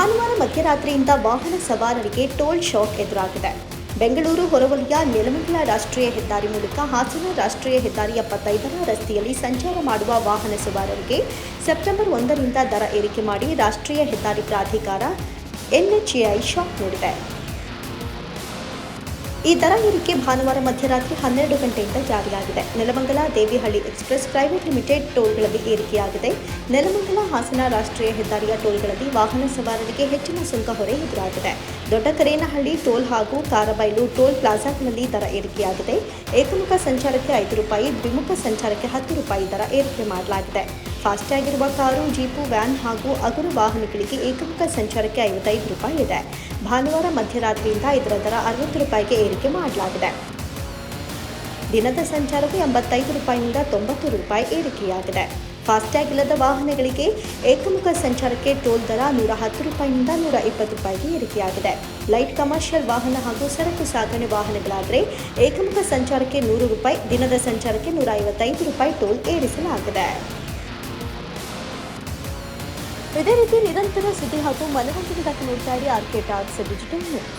ಭಾನುವಾರ ಮಧ್ಯರಾತ್ರಿಯಿಂದ ವಾಹನ ಸವಾರರಿಗೆ ಟೋಲ್ ಶಾಕ್ ಎದುರಾಗಿದೆ. ಬೆಂಗಳೂರು ಹೊರವಲಯ ನೆಲಮಂಗಲ ರಾಷ್ಟ್ರೀಯ ಹೆದ್ದಾರಿ ಮೂಲಕ ಹಾಸನ ರಾಷ್ಟ್ರೀಯ ಹೆದ್ದಾರಿ ಎಪ್ಪತ್ತೈದರ ರಸ್ತೆಯಲ್ಲಿ ಸಂಚಾರ ಮಾಡುವ ವಾಹನ ಸವಾರರಿಗೆ ಸೆಪ್ಟೆಂಬರ್ ಒಂದರಿಂದ ದರ ಏರಿಕೆ ಮಾಡಿ ರಾಷ್ಟ್ರೀಯ ಹೆದ್ದಾರಿ ಪ್ರಾಧಿಕಾರ ಎನ್ಎಚ್ಎಐ ಶಾಕ್ ನೀಡಿದೆ. ಈ ದರ ಏರಿಕೆ ಭಾನುವಾರ ಮಧ್ಯರಾತ್ರಿ ಹನ್ನೆರಡು ಗಂಟೆಯಿಂದ ಜಾರಿಯಾಗಿದೆ. Nelamangala, Devihalli express private limited ಟೋಲ್ಗಳಲ್ಲಿ ಏರಿಕೆಯಾಗಿದೆ. ನೆಲಮಂಗಲ ಹಾಸನ ರಾಷ್ಟ್ರೀಯ ಹೆದ್ದಾರಿಯ ಟೋಲ್ಗಳಲ್ಲಿ ವಾಹನ ಸವಾರರಿಗೆ ಹೆಚ್ಚಿನ ಸುಂಕ ಹೊರೆ ಎದುರಾಗಿದೆ. ದೊಡ್ಡಕರೇನಹಳ್ಳಿ ಟೋಲ್ ಹಾಗೂ ಕಾರಬೈಲು ಟೋಲ್ ಪ್ಲಾಜಾಗಳಲ್ಲಿ ದರ ಏರಿಕೆಯಾಗಿದೆ. ಏಕಮುಖ ಸಂಚಾರಕ್ಕೆ ಐದು ರೂಪಾಯಿ, ದ್ವಿಮುಖ ಸಂಚಾರಕ್ಕೆ ಹತ್ತು ರೂಪಾಯಿ ದರ ಏರಿಕೆ ಮಾಡಲಾಗಿದೆ. ಫಾಸ್ಟ್ಯಾಗ್ ಇರುವ ಕಾರು, ಜೀಪು, ವ್ಯಾನ್ ಹಾಗೂ ಅಗುರು ವಾಹನಗಳಿಗೆ ಏಕಮುಖ ಸಂಚಾರಕ್ಕೆ ಐವತ್ತೈದು ರೂಪಾಯಿ ಇದೆ. ಭಾನುವಾರ ಮಧ್ಯರಾತ್ರಿಯಿಂದ ಇದರ ದರ ಅರವತ್ತು ರೂಪಾಯಿಗೆ ಏರಿಕೆ ಮಾಡಲಾಗಿದೆ. ದಿನದ ಸಂಚಾರವು ಎಂಬತ್ತೈದು ರೂಪಾಯಿಯಿಂದ ತೊಂಬತ್ತು ರೂಪಾಯಿ ಏರಿಕೆಯಾಗಿದೆ. ಫಾಸ್ಟ್ಯಾಗ್ ಇಲ್ಲದ ವಾಹನಗಳಿಗೆ ಏಕಮುಖ ಸಂಚಾರಕ್ಕೆ ಟೋಲ್ ದರ ನೂರ ಹತ್ತು ರೂಪಾಯಿಯಿಂದ ನೂರ ಇಪ್ಪತ್ತು ರೂಪಾಯಿಗೆ ಏರಿಕೆಯಾಗಿದೆ. ಲೈಟ್ ಕಮರ್ಷಿಯಲ್ ವಾಹನ ಹಾಗೂ ಸರಕು ಸಾಗಣೆ ವಾಹನಗಳಾದರೆ ಏಕಮುಖ ಸಂಚಾರಕ್ಕೆ ನೂರು ರೂಪಾಯಿ, ದಿನದ ಸಂಚಾರಕ್ಕೆ ನೂರ ಐವತ್ತೈದು ರೂಪಾಯಿ ಟೋಲ್ ಏರಿಸಲಾಗಿದೆ. ಇದೇ ರೀತಿ ನಿರಂತರ ಸುದ್ದಿ ಹಾಗೂ ಮನರಂಜನೆಗಾಗಿ ನೋಡ್ತಾ ಇರಿ ಆರ್ಕೆ ಟಾಕ್ಸ್ ಡಿಜಿಟಲ್ ನ್ಯೂಸ್.